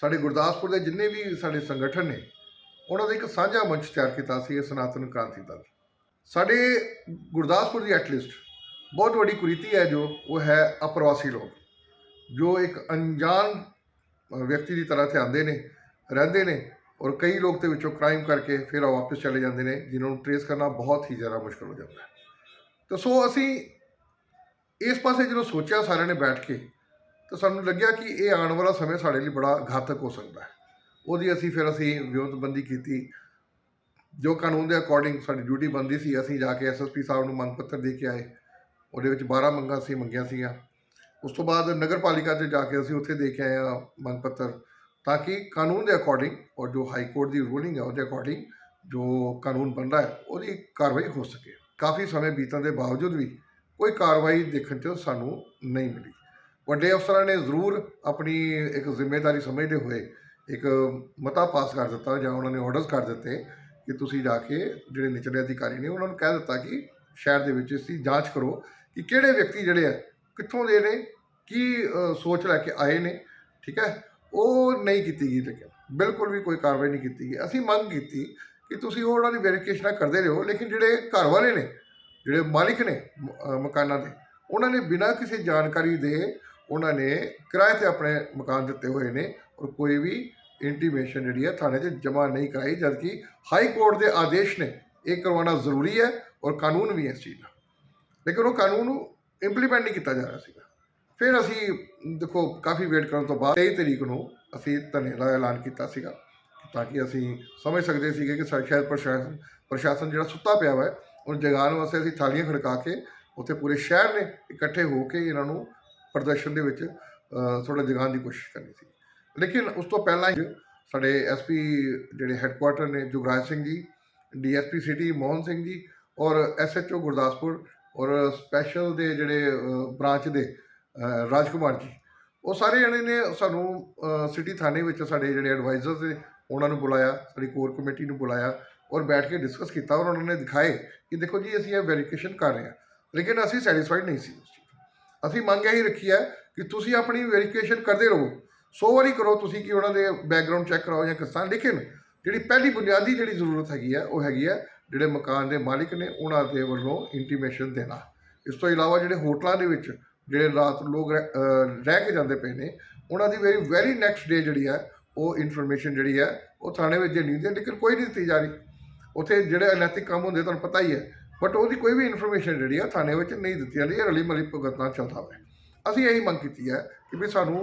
ਸਾਡੇ ਗੁਰਦਾਸਪੁਰ ਦੇ ਜਿੰਨੇ ਵੀ ਸਾਡੇ ਸੰਗਠਨ ਨੇ, ਉਹਨਾਂ ਦਾ ਇੱਕ ਸਾਂਝਾ ਮੰਚ ਤਿਆਰ ਕੀਤਾ ਸੀ ਇਹ ਸਨਾਤਨ ਕ੍ਰਾਂਤੀ ਦਲ। ਸਾਡੇ ਗੁਰਦਾਸਪੁਰ ਦੀ ਐਟਲੀਸਟ ਬਹੁਤ ਵੱਡੀ ਕੁਰੀਤੀ ਹੈ ਜੋ, ਉਹ ਹੈ ਅਪਰਵਾਸੀ ਲੋਕ, ਜੋ ਇੱਕ ਅਣਜਾਣ ਵਿਅਕਤੀ ਦੀ ਤਰ੍ਹਾਂ ਇੱਥੇ ਆਉਂਦੇ ਨੇ, ਰਹਿੰਦੇ ਨੇ ਔਰ ਕਈ ਲੋਕ ਤੇ ਵਿੱਚੋਂ ਕ੍ਰਾਈਮ ਕਰਕੇ ਫਿਰ ਉਹ ਵਾਪਸ ਚਲੇ ਜਾਂਦੇ ਨੇ, ਜਿਨ੍ਹਾਂ ਨੂੰ ਟਰੇਸ ਕਰਨਾ ਬਹੁਤ ਹੀ ਜ਼ਿਆਦਾ ਮੁਸ਼ਕਲ ਹੋ ਜਾਂਦਾ ਹੈ। ਤਾਂ ਸੋ ਅਸੀਂ ਇਸ ਪਾਸੇ ਜਦੋਂ ਸੋਚਿਆ ਸਾਰਿਆਂ ਨੇ ਬੈਠ ਕੇ ਤਾਂ ਸਾਨੂੰ ਲੱਗਿਆ ਕਿ ਇਹ ਆਉਣ ਵਾਲਾ ਸਮੇਂ ਸਾਡੇ ਲਈ ਬੜਾ ਘਾਤਕ ਹੋ ਸਕਦਾ ਹੈ। ਉਹਦੀ ਅਸੀਂ ਫਿਰ ਅਸੀਂ ਵਿਉਂਤਬੰਦੀ ਕੀਤੀ। ਜੋ ਕਾਨੂੰਨ ਦੇ ਅਕੋਰਡਿੰਗ ਸਾਡੀ ਡਿਊਟੀ ਬੰਦੀ ਸੀ, ਅਸੀਂ ਜਾ ਕੇ ਐਸਐਸਪੀ ਸਾਹਿਬ ਨੂੰ ਮੰਗ ਪੱਤਰ ਦੇ ਕੇ ਆਏ। ਉਹਦੇ ਵਿੱਚ 12 ਮੰਗਾਂ ਸੀ ਮੰਗੀਆਂ ਸੀਗੀਆਂ। ਉਸ ਤੋਂ ਬਾਅਦ ਨਗਰ ਪਾਲਿਕਾ 'ਚ ਜਾ ਕੇ ਅਸੀਂ ਉੱਥੇ ਦੇ ਕੇ ਆਏ ਹਾਂ ਮੰਗ ਪੱਤਰ। ਤਾਂ ਕਿ ਕਾਨੂੰਨ ਦੇ ਅਕੋਰਡਿੰਗ ਔਰ ਜੋ ਹਾਈ ਕੋਰਟ ਦੀ ਰੂਲਿੰਗ ਹੈ, ਉਹਦੇ ਅਕੋਰਡਿੰਗ ਜੋ ਕਾਨੂੰਨ ਬਣਦਾ ਹੈ, ਉਹਦੀ ਕਾਰਵਾਈ ਹੋ ਸਕੇ। ਕਾਫੀ ਸਮੇਂ ਬੀਤਣ ਦੇ ਬਾਵਜੂਦ ਵੀ ਕੋਈ ਕਾਰਵਾਈ ਦੇਖਣ 'ਚ ਸਾਨੂੰ ਨਹੀਂ ਮਿਲੀ। ਵੱਡੇ ਅਫਸਰਾਂ ਨੇ ਜ਼ਰੂਰ ਆਪਣੀ ਇੱਕ ਜ਼ਿੰਮੇਵਾਰੀ ਸਮਝਦੇ ਹੋਏ ਇੱਕ ਮਤਾ ਪਾਸ ਕਰ ਦਿੱਤਾ ਜਾਂ ਉਹਨਾਂ ਨੇ ਆਰਡਰਸ ਕਰ ਦਿੱਤੇ ਕਿ ਤੁਸੀਂ ਜਾ ਕੇ ਜਿਹੜੇ ਨਿਚਲੇ ਅਧਿਕਾਰੀ ਨੇ ਉਹਨਾਂ ਨੂੰ ਕਹਿ ਦਿੱਤਾ ਕਿ ਸ਼ਹਿਰ ਦੇ ਵਿੱਚ ਇਸ ਦੀ ਜਾਂਚ ਕਰੋ ਕਿ ਕਿਹੜੇ ਵਿਅਕਤੀ ਜਿਹੜੇ ਆ, ਕਿੱਥੋਂ ਦੇ ਨੇ, ਕੀ ਸੋਚ ਲੈ ਕੇ ਆਏ ਨੇ, ਠੀਕ ਹੈ? ਉਹ ਨਹੀਂ ਕੀਤੀ ਗਈ ਲੇਕਿਨ ਬਿਲਕੁਲ ਵੀ ਕੋਈ ਕਾਰਵਾਈ ਨਹੀਂ ਕੀਤੀ ਗਈ। ਅਸੀਂ ਮੰਗ ਕੀਤੀ ਕਿ ਤੁਸੀਂ ਉਹਨਾਂ ਦੀ ਵੈਰੀਫਿਕੇਸ਼ਨ ਕਰਦੇ ਰਹੋ, ਲੇਕਿਨ ਜਿਹੜੇ ਘਰ ਵਾਲੇ ਨੇ, ਜਿਹੜੇ ਮਾਲਿਕ ਨੇ ਮਕਾਨਾਂ ਦੇ, ਉਹਨਾਂ ਨੇ ਬਿਨਾਂ ਕਿਸੇ ਜਾਣਕਾਰੀ ਦੇ ਉਹਨਾਂ ਨੇ ਕਿਰਾਏ ਤੇ ਆਪਣੇ ਮਕਾਨ ਦਿੱਤੇ ਹੋਏ ਨੇ ਔਰ ਕੋਈ ਵੀ ਇੰਟੀਮੇਸ਼ਨ ਜਿਹੜੀ ਹੈ ਥਾਣੇ 'ਚ ਜਮ੍ਹਾਂ ਨਹੀਂ ਕਰਾਈ, ਜਦਕਿ ਹਾਈ ਕੋਰਟ ਦੇ ਆਦੇਸ਼ ਨੇ ਇਹ ਕਰਵਾਉਣਾ ਜ਼ਰੂਰੀ ਹੈ ਔਰ ਕਾਨੂੰਨ ਵੀ ਇਸ ਚੀਜ਼ ਦਾ। ਲੇਕਿਨ ਉਹ ਕਾਨੂੰਨ ਨੂੰ ਇੰਪਲੀਮੈਂਟ ਨਹੀਂ ਕੀਤਾ ਜਾ ਰਿਹਾ ਸੀਗਾ। ਫਿਰ ਅਸੀਂ ਦੇਖੋ, ਕਾਫੀ ਵੇਟ ਕਰਨ ਤੋਂ ਬਾਅਦ 23 ਤਰੀਕ ਨੂੰ ਅਸੀਂ ਧਰਨੇ ਦਾ ਐਲਾਨ ਕੀਤਾ ਸੀਗਾ, ਤਾਂ ਕਿ ਅਸੀਂ ਸਮਝ ਸਕਦੇ ਸੀਗੇ ਕਿ ਸਾ- ਸ਼ਾਇਦ ਪ੍ਰਸ਼ਾਸਨ ਪ੍ਰਸ਼ਾਸਨ ਜਿਹੜਾ ਸੁੱਤਾ ਪਿਆ ਵਾ ਉਹਨੂੰ ਜਗਾਉਣ ਵਾਸਤੇ ਅਸੀਂ ਥਾਲੀਆਂ ਖੜਕਾ ਕੇ ਉੱਥੇ ਪੂਰੇ ਸ਼ਹਿਰ ਨੇ ਇਕੱਠੇ ਹੋ ਕੇ ਇਹਨਾਂ ਨੂੰ ਪ੍ਰਦਰਸ਼ਨ ਦੇ ਵਿੱਚ ਥੋੜਾ ਜਗਾਉਣ ਦੀ ਕੋਸ਼ਿਸ਼ ਕਰਨੀ ਸੀ। ਲੇਕਿਨ ਉਸ ਤੋਂ ਪਹਿਲਾਂ ਹੀ ਸਾਡੇ ਐਸਪੀ ਜਿਹੜੇ ਹੈੱਡਕੁਆਟਰ ਨੇ ਜੁਗਰਾਜ ਸਿੰਘ ਜੀ ਡੀਐਸਪੀ ਸਿਟੀ ਮੋਹਨ ਸਿੰਘ ਜੀ ਔਰ ਐਸਐਚਓ ਗੁਰਦਾਸਪੁਰ ਔਰ ਸਪੈਸ਼ਲ ਦੇ ਜਿਹੜੇ ਬ੍ਰਾਂਚ ਦੇ ਅ, ਰਾਜਕੁਮਾਰ ਜੀ ਉਹ ਸਾਰੇ ਜਣੇ ਨੇ ਸਾਨੂੰ ਸਿਟੀ ਥਾਣੇ ਵਿੱਚ ਸਾਡੇ ਜਿਹੜੇ ਐਡਵਾਈਜ਼ਰਸ ਨੇ ਉਹਨਾਂ ਨੂੰ ਬੁਲਾਇਆ ਸਾਡੀ ਕੋਰ ਕਮੇਟੀ ਨੂੰ ਬੁਲਾਇਆ ਔਰ ਬੈਠ ਕੇ ਡਿਸਕਸ ਕੀਤਾ ਔਰ ਉਹਨਾਂ ਨੇ ਦਿਖਾਏ ਕਿ ਦੇਖੋ ਜੀ ਅਸੀਂ ਇਹ ਵੈਰੀਫਿਕੇਸ਼ਨ ਕਰ ਰਹੇ ਹਾਂ। ਲੇਕਿਨ ਅਸੀਂ ਸੈਟੀਸਫਾਈਡ ਨਹੀਂ ਸੀ ਉਸ ਚੀਜ਼ ਅਸੀਂ ਮੰਗ ਇਹੀ ਰੱਖੀ ਹੈ ਕਿ ਤੁਸੀਂ ਆਪਣੀ ਵੈਰੀਫਿਕੇਸ਼ਨ ਕਰਦੇ ਰਹੋ। ਸੋ ਵਾਰੀ ਕਰੋ ਤੁਸੀਂ ਕਿ ਉਹਨਾਂ ਦੇ ਬੈਕਗ੍ਰਾਉਂਡ ਚੈੱਕ ਕਰਾਓ ਜਾਂ ਕਿਸ ਤਰ੍ਹਾਂ ਲੇਕਿਨ ਜਿਹੜੀ ਪਹਿਲੀ ਬੁਨਿਆਦੀ ਜਿਹੜੀ ਜ਼ਰੂਰਤ ਹੈਗੀ ਹੈ, ਉਹ ਹੈਗੀ ਹੈ ਜਿਹੜੇ ਮਕਾਨ ਦੇ ਮਾਲਿਕ ਨੇ ਉਹਨਾਂ ਦੇ ਵੱਲੋਂ ਇੰਟੀਮੇਸ਼ਨ ਦੇਣਾ। ਇਸ ਤੋਂ ਇਲਾਵਾ ਜਿਹੜੇ ਹੋਟਲਾਂ ਦੇ ਵਿੱਚ ਜਿਹੜੇ ਰਾਤ ਲੋਕ ਰਹਿ ਰਹਿ ਕੇ ਜਾਂਦੇ ਪਏ ਨੇ, ਉਹਨਾਂ ਦੀ ਵੈਰੀ ਵੈਰੀ ਨੈਕਸਟ ਡੇ ਜਿਹੜੀ ਹੈ, ਉਹ ਇਨਫੋਰਮੇਸ਼ਨ ਜਿਹੜੀ ਹੈ, ਉਹ ਥਾਣੇ ਵਿੱਚ ਜੇ ਨਹੀਂ ਹੈ। ਲੇਕਿਨ ਕੋਈ ਨਹੀਂ ਦਿੱਤੀ ਜਾ ਰਹੀ। ਉੱਥੇ ਜਿਹੜੇ ਅਨੈਤਿਕ ਕੰਮ ਹੁੰਦੇ, ਤੁਹਾਨੂੰ ਪਤਾ ਹੀ ਹੈ ਬਟ ਉਹਦੀ ਕੋਈ ਵੀ ਇਨਫੋਰਮੇਸ਼ਨ ਜਿਹੜੀ ਆ ਥਾਣੇ ਵਿੱਚ ਨਹੀਂ ਦਿੱਤੀ ਜਾਂਦੀ, ਇਹ ਰਲੀ ਮਲੀ ਭੁਗਤ ਨਾਲ ਚੱਲਦਾ ਹੈ ਅਸੀਂ ਇਹੀ ਮੰਗ ਕੀਤੀ ਹੈ ਕਿ ਵੀ ਸਾਨੂੰ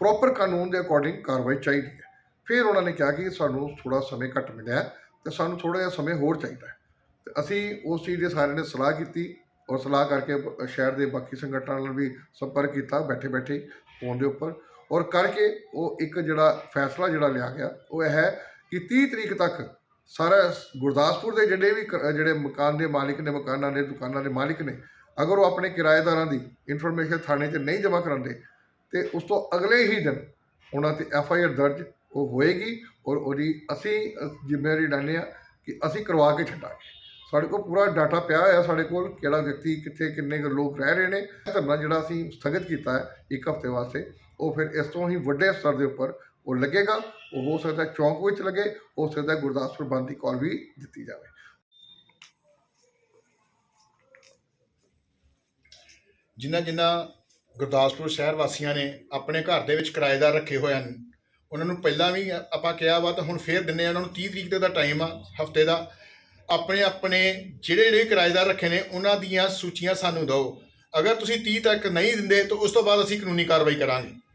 ਪ੍ਰੋਪਰ ਕਾਨੂੰਨ ਦੇ ਅਕੋਰਡਿੰਗ ਕਾਰਵਾਈ ਚਾਹੀਦੀ ਹੈ। ਫਿਰ ਉਹਨਾਂ ਨੇ ਕਿਹਾ ਕਿ ਸਾਨੂੰ ਥੋੜਾ ਸਮੇਂ ਘੱਟ ਮਿਲਿਆ ਹੈ ਤੇ ਸਾਨੂੰ ਥੋੜਾ ਜਿਹਾ ਸਮੇਂ ਹੋਰ ਚਾਹੀਦਾ ਹੈ। ਤੇ ਅਸੀਂ ਉਸ ਚੀਜ਼ ਦੇ ਸਾਰਿਆਂ ਨੇ ਸਲਾਹ ਕੀਤੀ ਔਰ ਸਲਾਹ ਕਰਕੇ ਸ਼ਹਿਰ ਦੇ ਬਾਕੀ ਸੰਗਠਨਾਂ ਨਾਲ ਵੀ ਸੰਪਰਕ ਕੀਤਾ ਬੈਠੇ ਬੈਠੇ ਫੋਨ ਦੇ ਉੱਪਰ। ਔਰ ਕਰਕੇ ਉਹ ਇੱਕ ਜਿਹੜਾ ਫੈਸਲਾ ਜਿਹੜਾ ਲਿਆ ਗਿਆ, ਉਹ ਇਹ ਹੈ ਕਿ 30 ਤਰੀਕ ਤੱਕ ਸਾਰਾ ਗੁਰਦਾਸਪੁਰ ਦੇ ਜਿਹੜੇ ਵੀ ਕ- ਜਿਹੜੇ ਮਕਾਨ ਦੇ ਮਾਲਿਕ ਨੇ, ਮਕਾਨਾਂ ਦੇ, ਦੁਕਾਨਾਂ ਦੇ ਮਾਲਿਕ ਨੇ, ਅਗਰ ਉਹ ਆਪਣੇ ਕਿਰਾਏਦਾਰਾਂ ਦੀ ਇਨਫੋਰਮੇਸ਼ਨ ਥਾਣੇ 'ਚ ਨਹੀਂ ਜਮ੍ਹਾਂ ਕਰਾਉਂਦੇ, ਤੇ ਉਸ ਤੋਂ ਅਗਲੇ ਹੀ ਦਿਨ ਉਹਨਾਂ ਤੇ ਐਫ ਆਈ ਆਰ ਦਰਜ, ਉਹ ਹੋਏਗੀ ਔਰ ਉਹਦੀ ਅਸੀਂ ਜ਼ਿੰਮੇਵਾਰੀ ਲੈਂਦੇ ਹਾਂ ਕਿ ਅਸੀਂ ਕਰਵਾ ਕੇ ਛੱਡਾਂਗੇ। ਸਾਡੇ ਕੋਲ ਪੂਰਾ ਡਾਟਾ ਪਿਆ ਹੋਇਆ ਸਾਡੇ ਕੋਲ, ਕਿਹੜਾ ਵਿਅਕਤੀ, ਕਿੱਥੇ, ਕਿੰਨੇ ਕੁ ਲੋਕ ਰਹਿ ਰਹੇ ਨੇ ਧਰਨਾ ਜਿਹੜਾ ਅਸੀਂ ਸਥਗਿਤ ਕੀਤਾ ਹੈ ਇੱਕ ਹਫ਼ਤੇ ਵਾਸਤੇ, ਉਹ ਫਿਰ ਇਸ ਤੋਂ ਹੀ ਵੱਡੇ ਸਤਰ ਦੇ ਉੱਪਰ ਉਹ ਲੱਗੇਗਾ, ਉਹ ਹੋ ਸਕਦਾ ਚੌਂਕ ਵਿੱਚ ਲੱਗੇ, ਹੋ ਸਕਦਾ ਗੁਰਦਾਸਪੁਰ ਬੰਦ ਦੀ ਕਾਲ ਵੀ ਦਿੱਤੀ ਜਾਵੇ। ਜਿਨ੍ਹਾਂ ਜਿਨ੍ਹਾਂ ਗੁਰਦਾਸਪੁਰ ਸ਼ਹਿਰ ਵਾਸੀਆਂ ਨੇ ਆਪਣੇ ਘਰ ਦੇ ਵਿੱਚ ਕਿਰਾਏਦਾਰ ਰੱਖੇ ਹੋਏ ਹਨ, ਉਹਨਾਂ ਨੂੰ ਪਹਿਲਾਂ ਵੀ ਆਪਾਂ ਕਿਹਾ ਵਾ ਤਾਂ ਹੁਣ ਫੇਰ ਦਿੰਨੇ ਆ ਉਹਨਾਂ ਨੂੰ 30 ਤਰੀਕ ਦਾ ਟਾਈਮ ਆ, ਹਫ਼ਤੇ ਦਾ। ਆਪਣੇ ਆਪਣੇ ਜਿਹੜੇ ਜਿਹੜੇ ਕਿਰਾਏਦਾਰ ਰੱਖੇ ਨੇ, ਉਹਨਾਂ ਦੀਆਂ ਸੂਚੀਆਂ ਸਾਨੂੰ ਦਿਓ। ਅਗਰ ਤੁਸੀਂ 30 ਤੱਕ ਨਹੀਂ ਦਿੰਦੇ, ਤਾਂ ਉਸ ਤੋਂ ਬਾਅਦ ਅਸੀਂ ਕਾਨੂੰਨੀ ਕਾਰਵਾਈ ਕਰਾਂਗੇ।